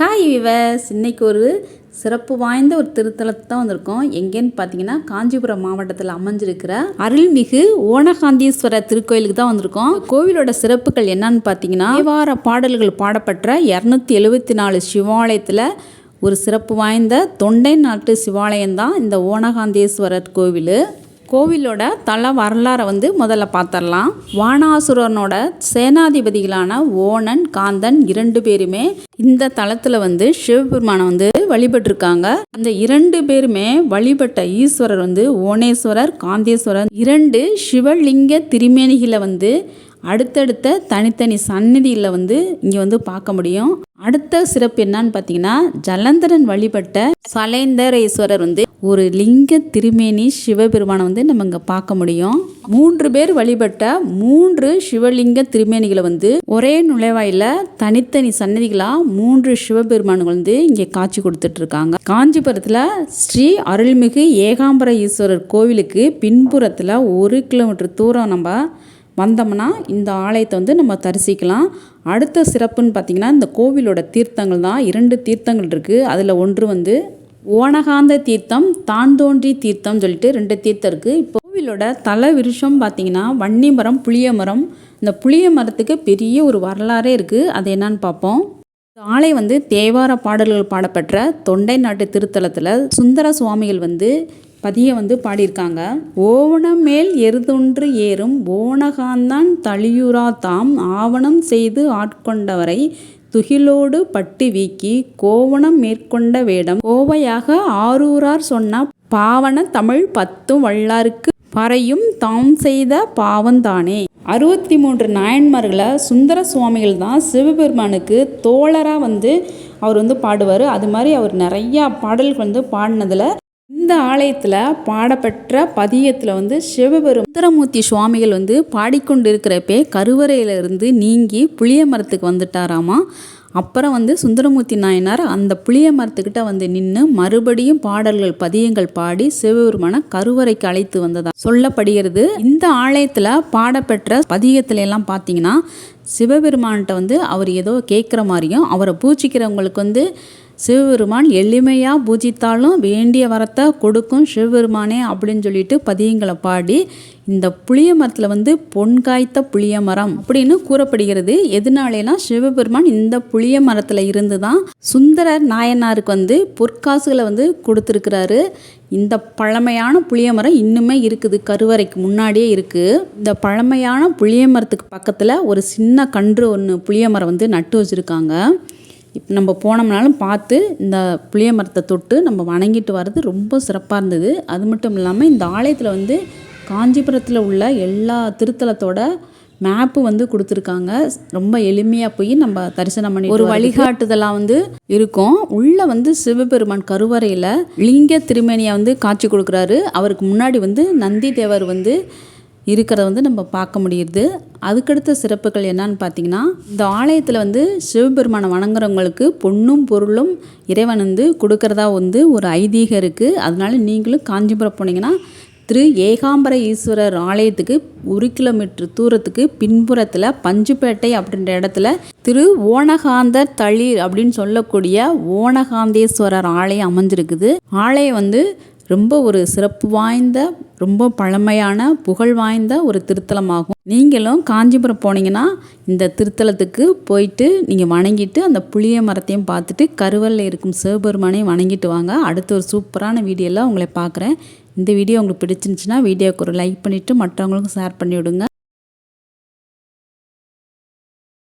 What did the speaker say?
Hi விவஸ் இன்னைக்கு ஒரு சிறப்பு வாய்ந்த ஒரு திருத்தலத்தை தான் வந்திருக்கோம். எங்கேன்னு பார்த்தீங்கன்னா காஞ்சிபுரம் மாவட்டத்தில் அமைஞ்சிருக்கிற அருள்மிகு ஓனகாந்தீஸ்வரர் திருக்கோயிலுக்கு தான் வந்திருக்கோம். கோவிலோட சிறப்புகள் என்னன்னு பார்த்தீங்கன்னா தேவார பாடல்கள் பாடப்பட்ட இரநூத்தி எழுபத்தி நாலு சிவாலயத்தில் ஒரு சிறப்பு வாய்ந்த தொண்டை நாட்டு சிவாலயம் தான் இந்த ஓனகாந்தேஸ்வரர் கோவில். கோவிலோட தல வரலாறை வந்து முதல்ல பார்த்துடலாம் வானாசுரனோட சேனாதிபதிகளான ஓணன் காந்தன் இரண்டு பேருமே இந்த தலத்தில் வந்து சிவபெருமானை வந்து வழிபட்டிருக்காங்க. அந்த இரண்டு பேருமே வழிபட்ட ஈஸ்வரர் வந்து ஓணேஸ்வரர் காந்தேஸ்வரர் இரண்டு சிவலிங்க திருமேனிகளை வந்து அடுத்தடுத்த தனித்தனி சந்நிதியில் வந்து இங்கே வந்து பார்க்க முடியும். அடுத்த சிறப்பு என்னன்னு பார்த்தீங்கன்னா ஜலந்தரன் வழிபட்ட சலேந்தரேஸ்வரர் வந்து ஒரு லிங்க திருமேனி சிவபெருமானை வந்து நம்ம இங்கே பார்க்க முடியும். மூன்று பேர் வழிபட்ட மூன்று சிவலிங்க திருமேனிகளை வந்து ஒரே நுழைவாயில தனித்தனி சன்னதிகளாக மூன்று சிவபெருமான்கள் வந்து இங்கே காட்சி கொடுத்துட்டு இருக்காங்க. காஞ்சிபுரத்தில் ஸ்ரீ அருள்மிகு ஏகாம்பர ஈஸ்வரர் கோவிலுக்கு பின்புறத்தில் ஒரு கிலோமீட்டர் தூரம் நம்ம வந்தோம்னா இந்த ஆலயத்தை வந்து நம்ம தரிசிக்கலாம். அடுத்த சிறப்புன்னு பார்த்திங்கன்னா இந்த கோவிலோட தீர்த்தங்கள் தான். இரண்டு தீர்த்தங்கள் இருக்குது அதில் ஒன்று வந்து ஓனகாந்த தீர்த்தம் தாந்தோன்றி தீர்த்தம் சொல்லிட்டு ரெண்டு தீர்த்தம் இருக்குது இப்போ கோவிலோட தல விருஷம் பார்த்திங்கன்னா வன்னி மரம் புளிய மரம் இந்த புளிய மரத்துக்கு பெரிய ஒரு வரலாறே இருக்குது அது என்னன்னு பார்ப்போம் இந்த ஆலை வந்து தேவார பாடல்கள் பாடப்பெற்ற தொண்டை நாட்டு திருத்தலத்தில் சுந்தர சுவாமிகள் வந்து பதியை வந்து பாடியிருக்காங்க. ஓவணம் மேல் எருதொன்று ஏறும் ஓனகாந்தான் தளியுரா தாம் ஆவணம் செய்து ஆட்கொண்டவரை துகிலோடு பட்டு வீக்கி கோவணம் மேற்கொண்ட வேடம் கோவையாக ஆரூரார் சொன்ன பாவன தமிழ் பத்தும் வல்லாருக்கு பறையும் தாம் செய்த பாவந்தானே. அறுபத்தி மூன்று நாயன்மார்களை சுந்தர சுவாமிகள் தான் சிவபெருமானுக்கு தோழராக வந்து அவர் வந்து பாடுவார். அது மாதிரி அவர் நிறையா பாடல்கள் வந்து பாடினதில் இந்த ஆலயத்தில் பாடப்பெற்ற பதியத்தில் வந்து சிவபெரும் சுந்தரமூர்த்தி சுவாமிகள் வந்து பாடிக்கொண்டிருக்கிறப்பே கருவறையிலிருந்து நீங்கி புளிய மரத்துக்கு வந்துட்டாராமா? அப்புறம் வந்து சுந்தரமூர்த்தி நாயனார் அந்த புளிய மரத்துக்கிட்ட வந்து நின்று மறுபடியும் பாடல்கள் பதியங்கள் பாடி சிவபெருமான கருவறைக்கு அழைத்து வந்ததா சொல்லப்படுகிறது. இந்த ஆலயத்தில் பாடப்பெற்ற பதியத்துல எல்லாம் பார்த்தீங்கன்னா சிவபெருமான்கிட்ட வந்து அவர் ஏதோ கேட்குற மாதிரியும் அவரை பூஜிக்கிறவங்களுக்கு வந்து சிவபெருமான் எளிமையாக பூஜித்தாலும் வேண்டிய வரத்தை கொடுக்கும் சிவபெருமானே அப்படின்னு சொல்லிட்டு பதியங்களை பாடி இந்த புளிய மரத்தில் வந்து பொன் காய்த்த புளிய மரம் அப்படின்னு கூறப்படுகிறது. எதனாலேனா சிவபெருமான் இந்த புளிய மரத்தில் இருந்து தான் சுந்தரர் நாயனாருக்கு வந்து பொற்காசுகளை வந்து கொடுத்துருக்கிறாரு. இந்த பழமையான புளிய மரம் இன்னுமே இருக்குது கருவறைக்கு முன்னாடியே இருக்குது இந்த பழமையான புளிய மரத்துக்கு பக்கத்தில் ஒரு சின்ன கன்று ஒன்று புளிய மரம் வந்து நட்டு வச்சுருக்காங்க. இப்போ நம்ம போனோம்னாலும் பார்த்து இந்த புளிய மரத்தை தொட்டு நம்ம வணங்கிட்டு வர்றது ரொம்ப சிறப்பாக இருந்தது. அது மட்டும் இல்லாமல் இந்த ஆலயத்தில் வந்து காஞ்சிபுரத்தில் உள்ள எல்லா திருத்தலத்தோட மேப்பு வந்து கொடுத்துருக்காங்க. ரொம்ப எளிமையாக போய் நம்ம தரிசனம் பண்ணி ஒரு வழிகாட்டுதலாக வந்து இருக்கும். உள்ளே வந்து சிவபெருமான் கருவறையில் லிங்க திருமேனியை வந்து காட்சி கொடுக்குறாரு. அவருக்கு முன்னாடி வந்து நந்தி தேவர் வந்து இருக்கிறத வந்து நம்ம பார்க்க முடியுது. அதுக்கடுத்த சிறப்புகள் என்னன்னு பார்த்தீங்கன்னா இந்த ஆலயத்தில் வந்து சிவபெருமானை வணங்குறவங்களுக்கு பொண்ணும் பொருளும் இறைவன் வந்து கொடுக்கறதா வந்து ஒரு ஐதீகம் இருக்குது அதனால நீங்களும் காஞ்சிபுரம் போனீங்கன்னா திரு ஏகாம்பர ஈஸ்வரர் ஆலயத்துக்கு ஒரு கிலோமீட்டர் தூரத்துக்கு பின்புறத்தில் பஞ்சுப்பேட்டை அப்படின்ற இடத்துல திரு ஓனகாந்தர் தளிர் அப்படின்னு சொல்லக்கூடிய ஓனகாந்தேஸ்வரர் ஆலயம் அமைஞ்சிருக்குது. ஆலயம் வந்து ரொம்ப ஒரு சிறப்பு வாய்ந்த ரொம்ப பழமையான புகழ் வாய்ந்த ஒரு திருத்தலமாகும். நீங்களும் காஞ்சிபுரம் போனீங்கன்னா இந்த திருத்தலத்துக்கு போயிட்டு நீங்கள் வணங்கிட்டு அந்த புளிய மரத்தையும் பார்த்துட்டு கருவலில் இருக்கும் சிவபெருமானையும் வணங்கிட்டு வாங்க. அடுத்த ஒரு சூப்பரான வீடியோவில் உங்களை பார்க்குறேன். இந்த வீடியோ உங்களுக்கு பிடிச்சிருந்துச்சின்னா வீடியோவுக்கு ஒரு லைக் பண்ணிவிட்டு மற்றவங்களுக்கும் ஷேர் பண்ணிவிடுங்க.